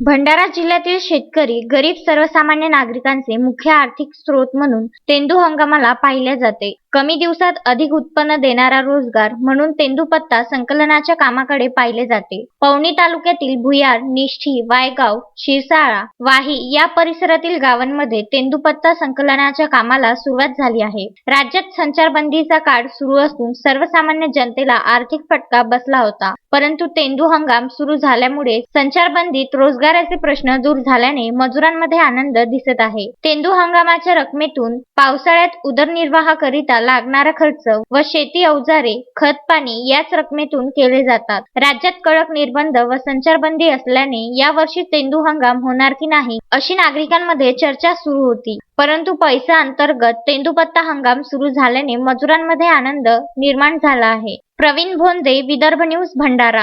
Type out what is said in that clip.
भंडारा जिल्ह्यातील शेतकरी गरीब सर्वसामान्य नागरिकांचे मुख्य आर्थिक स्रोत म्हणून तेंदू हंगामाला पाहिले जाते. कमी दिवसात अधिक उत्पन्न देणारा रोजगार म्हणून तेंदूपत्ता संकलनाच्या कामाकडे पाहिले जाते. पवनी तालुक्यातील भुयार निष्ठी वायगाव शिरसाळा वाही या परिसरातील गावांमध्ये तेंदूपत्ता संकलनाच्या कामाला सुरुवात झाली आहे. राज्यात संचारबंदीचा काळ सुरू असून सर्वसामान्य जनतेला आर्थिक फटका बसला होता. परंतु तेंदू हंगाम सुरू झाल्यामुळे संचारबंदीत रोजगाराचे प्रश्न दूर झाल्याने मजुरांमध्ये आनंद दिसत आहे. तेंदू हंगामाच्या रकमेतून पावसाळ्यात उदरनिर्वाहाकरिता लागणारा खर्च व शेती अवजारे खत पाणी याच रकमेतून केले जातात. राज्यात कडक निर्बंध व संचारबंदी असल्याने यावर्षी तेंदू हंगाम होणार की नाही अशी नागरिकांमध्ये चर्चा सुरू होती. परंतु पैसा अंतर्गत तेंदूपत्ता हंगाम सुरू झाल्याने मजुरांमध्ये आनंद निर्माण झाला आहे. प्रवीण भोंदे विदर्भ न्यूज भंडारा